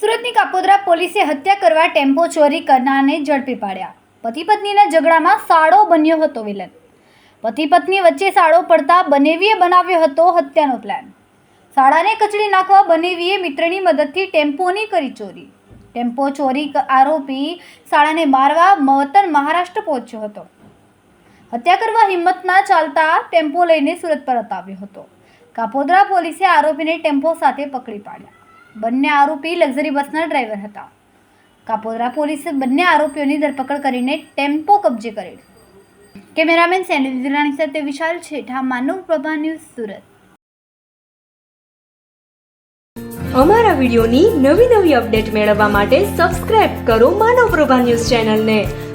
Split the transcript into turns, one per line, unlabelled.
સુરતની કાપોદરા પોલીસે હત્યા કરવા ટેમ્પો ચોરી કરનારને ઝડપી પાડ્યા. પતિ પત્નીના ઝઘડામાં સાળો બન્યો હતો વિલન. પતિ પત્ની વચ્ચે સાળો પડતા બનેવીએ બનાવ્યો હતો હત્યાનો પ્લાન સાળાને કચડી નાખવા બનેવીએ મિત્રની મદદથી ટેમ્પોની કરી ચોરી. ટેમ્પો ચોરી આરોપી શાળાને મારવા વતન મહારાષ્ટ્ર પહોંચ્યો હતો. હત્યા કરવા હિંમત ના ચાલતા ટેમ્પો લઈને સુરત પરત આવ્યો હતો. કાપોદ્રા પોલીસે આરોપીને ટેમ્પો સાથે પકડી પાડ્યા. બંને આરોપી લક્ઝરી બસના ડ્રાઈવર હતા. કાપોદ્રા પોલીસે બંને આરોપીઓની ધરપકડ કરીને ટેમ્પો કબજે કર્યો. કેમેરામેન સેનિલ વિજરાણી સાથે વિશાલ છેઠા, માનવ પ્રભા ન્યૂઝ સુરત.
અમારા વિડીયોની નવી નવી અપડેટ મેળવવા માટે સબસ્ક્રાઇબ કરો માનવ પ્રભા ન્યૂઝ ચેનલને.